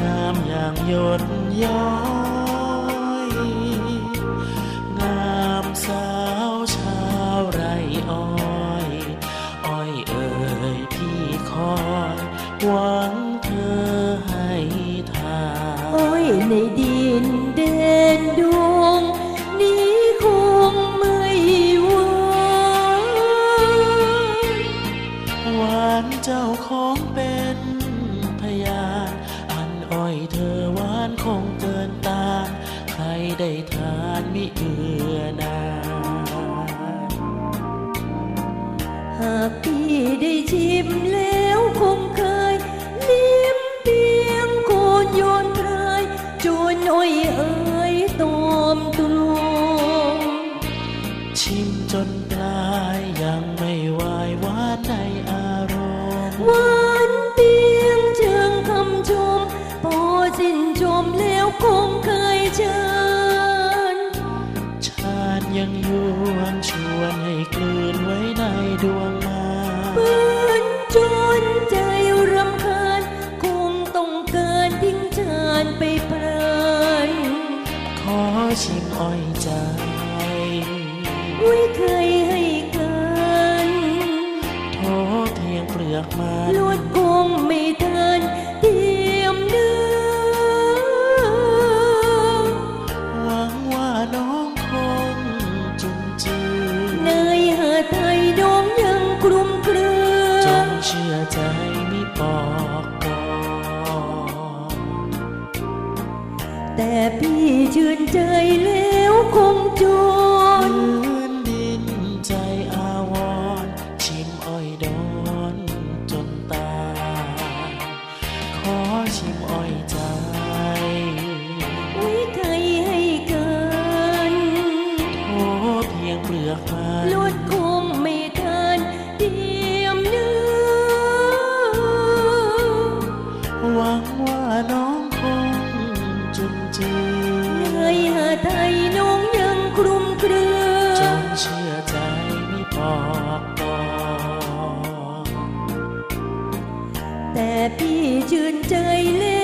หยดย้อย งามสาวชาวไรอ้อยอ้อยเอ่ยพี่คอยหวังเธอให้ทานอ้อยในดินแดนดวงนี้คงไม่หวานหวานเจ้าของเป็นพยาน อ้อยเธอหวานคงเกินตา ใครได้ทานมิเอือนาหากพี่ได้ชิมแล้วคงเคยลิ้มเพียงโคนโยนพรายจวนอ้อยเอ่ยตอมตุลงชิมจนปลายยังไม่วายวานในอารมณ์ ดวงมาเปื้อนจนใจรำคาญคงต้องการทิ้งชาญไปเพลินขอชิมอ้อยใจอุ้ยเคย เชื่อใจมิปอกปอกแต่พี่ชื่นใจแล้วคงจนพื้นดินใจอาวรณ์ชิมอ้อยดอนจนตายขอชิมอ้อยใจอุ้ยเคยให้กันโอ้เพียงเปลือกมันลวดโค แต่พี่ชื่นใจเล่